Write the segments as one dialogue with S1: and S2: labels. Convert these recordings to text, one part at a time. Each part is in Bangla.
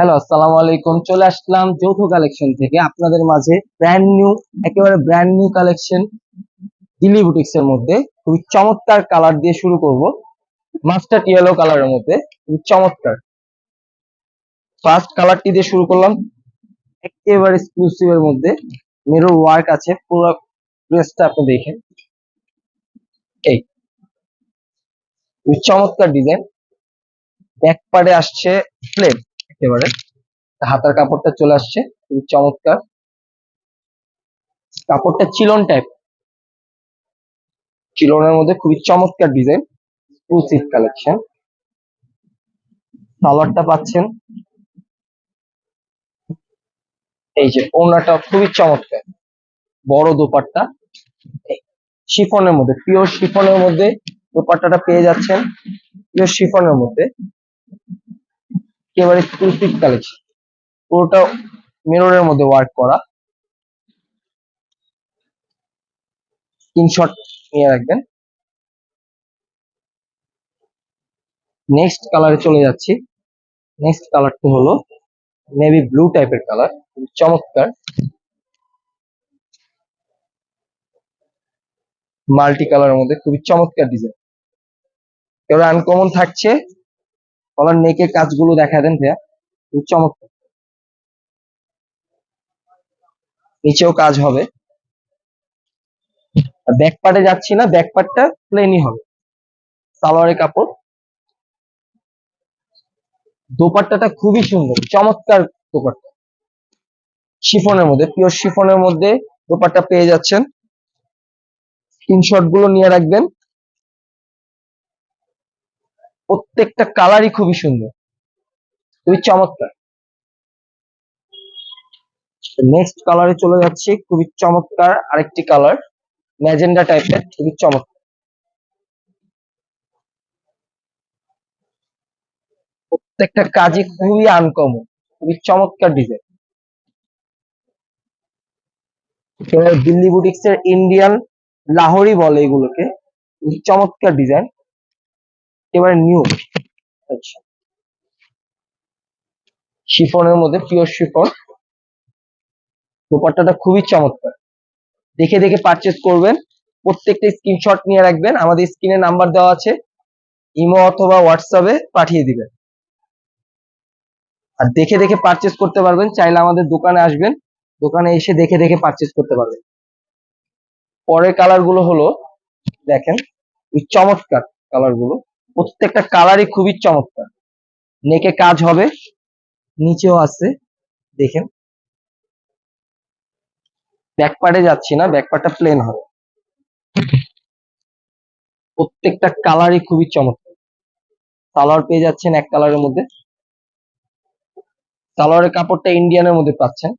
S1: হ্যালো আসসালামু আলাইকুম। চলে আসলাম যৌথ কালেকশন থেকে। আপনাদের মাঝে ব্র্যান্ড নিউ একেবারে brand new collection Delhi boutiques এর মধ্যে খুবই চমৎকার কালার দিয়ে শুরু করব। মাস্টার্ড ইয়েলো কালারের মধ্যে, খুবই চমৎকার। ফার্স্ট কালারটি দিয়ে শুরু করলাম। একেবারে এক্সক্লুসিভ এর মধ্যে। মিরর ওয়ার্ক আছে, পুরো ড্রেসটা আপনি দেখেন। এই। চমৎকার ডিজাইন ব্যাক পার্টে আসছে প্লেন একেবারে হাতার কাপড়টা চলে আসছে, খুবই চমৎকার। কাপড়টা চিলন টাইপ চিলনের মধ্যে খুবই চমৎকার ডিজাইন এক্সক্লুসিভ কালেকশন সালোয়ারটা পাচ্ছেন। এই যে ওড়নাটা খুবই চমৎকার। বড় দোপাট্টা। শিফনের মধ্যে পিওর শিফনের মধ্যে দোপাট্টাটা পেয়ে যাচ্ছেন। পিওর শিফনের মধ্যে। একেবারে এক্সক্লুসিভ কালেকশন পুরোটা মিররের মধ্যে ওয়ার্ক করা। স্ক্রিনশট নিয়ে রাখবেন। নেক্সট কালারে চলে যাচ্ছি। নেক্সট কালারটি হলো নেভি ব্লু টাইপের কালার চমৎকার। মাল্টি কালারের মধ্যে খুবই চমৎকার ডিজাইন এবার আনকমন থাকছে কলার নেকের কাজগুলো দেখা দেন ভাইয়া। চমৎকার। নিচেও কাজ হবে। ব্যাক পার্টে যাচ্ছি না ব্যাক পার্টটা প্লেনই হবে। সালোয়ারের কাপড়। দোপাট্টাটা খুবই সুন্দর, চমৎকার দোপাট্টা। শিফনের মধ্যে পিওর শিফনের মধ্যে দোপাট্টা পেয়ে যাচ্ছেন। স্ক্রিনশটগুলো নিয়ে রাখবেন। প্রত্যেকটা কালারই খুবই সুন্দর। খুবই চমৎকার। নেক্সট কালারে চলে যাচ্ছে, খুবই চমৎকার আরেকটি কালার ম্যাজেন্ডা টাইপের খুবই চমৎকার। প্রত্যেকটা কাজই খুবই আনকমন খুবই চমৎকার ডিজাইন দিল্লি বুটিক্স এর ইন্ডিয়ান লাহোরি বলে এগুলোকে চমৎকার ডিজাইন এবারে নিউ আচ্ছা। শিফনের মধ্যে পিওর শিফন। দোপাট্টাটা খুবই চমৎকার। দেখে দেখে পারচেস করবেন, প্রত্যেকটা স্ক্রিনশট নিয়ে রাখবেন, আমাদের স্ক্রিনে নাম্বার দেওয়া আছে ইমো অথবা হোয়াটসঅ্যাপে পাঠিয়ে দিবেন। আর দেখে দেখে পারচেস করতে পারবেন, চাইলে আমাদের দোকানে আসবেন, দোকানে এসে দেখে দেখে পারচেস করতে পারবেন। পরের কালারগুলো হলো, দেখেন ওই চমৎকার কালারগুলো। প্রত্যেকটা কালারই খুবই চমৎকার। নেকে কাজ হবে, নিচেও আছে, দেখেন। ব্যাক পার্টে যাচ্ছি না ব্যাক পার্টটা প্লেন হবে। প্রত্যেকটা কালারই খুবই চমৎকার। সালোয়ার পেয়ে যাচ্ছেন এক কালারের মধ্যে। সালোয়ারের কাপড়টা ইন্ডিয়ানের মধ্যে পাচ্ছেন।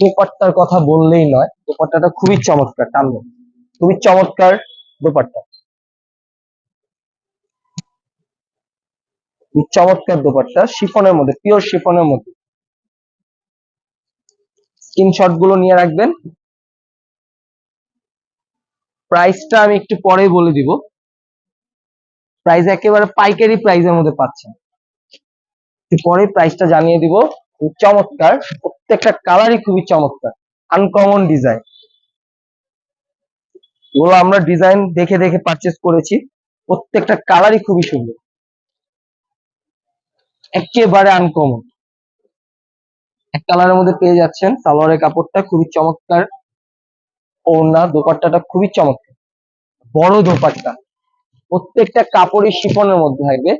S1: দোপাট্টার কথা বললেই নয়, দোপাট্টাটা খুবই চমৎকার, টানলো। খুবই চমৎকার দোপাট্টা। চমৎকার দোপাট্টা, শিফনের মধ্যে পিওর শিফনের মধ্যে। স্ক্রিনশটগুলো নিয়ে রাখবেন। প্রাইসটা আমি একটু পরেই বলে দিব। প্রাইস একেবারে পাইকারি প্রাইসের মধ্যে পাচ্ছেন। একটু পরে প্রাইসটা জানিয়ে দিব। চমৎকার। প্রত্যেকটা কালারই খুবই চমৎকার। আনকমন ডিজাইন এগুলো আমরা ডিজাইন দেখে দেখে পারচেস করেছি। প্রত্যেকটা কালারই খুবই সুন্দর। একেবারে আনকমন এক কালারের মধ্যে পেয়ে যাচ্ছেন সালোয়ারের কাপড়টা, খুবই চমৎকার। ওড়না, দোপাট্টাটা খুবই চমৎকার। বড় দোপাট্টা। প্রত্যেকটা কাপড়ই শিফনের মধ্যে থাকবে।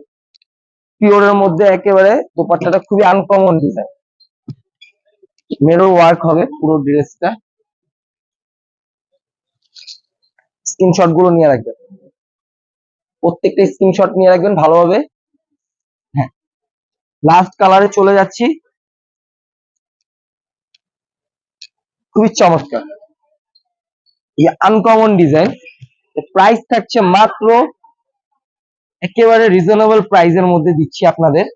S1: পিওরের মধ্যে একেবারে দোপাট্টাটা খুবই আনকমন ডিজাইন মেরো ওয়ার্ক হবে পুরো ড্রেসটা স্ক্রিনশটগুলো নিয়ে রাখবেন। প্রত্যেকটা স্ক্রিনশট নিয়ে রাখবেন ভালোভাবে। হ্যাঁ। লাস্ট কালারে চলে যাচ্ছি। খুবই চমৎকার। এই আনকমন ডিজাইন প্রাইস থাকছে মাত্র একেবারে রিজনেবল প্রাইসের মধ্যে দিচ্ছি আপনাদের।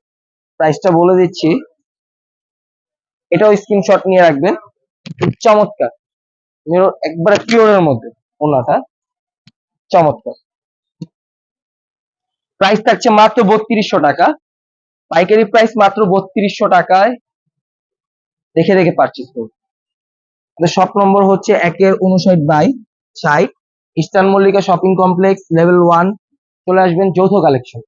S1: প্রাইসটা বলে দিচ্ছি। এটাও স্ক্রিনশট নিয়ে রাখবেন। খুব চমৎকার। একবারে পিওরের মধ্যে ওনাটা। চমৎকার। প্রাইস থাকছে মাত্র বত্রিশশো টাকা। পাইকারি প্রাইস মাত্র বত্রিশশো টাকায় দেখে দেখে পারচেস করুন। শপ নম্বর হচ্ছে একের উনষাট by side eastern Mallika shopping complex level one চলে আসবেন যৌথ কালেকশন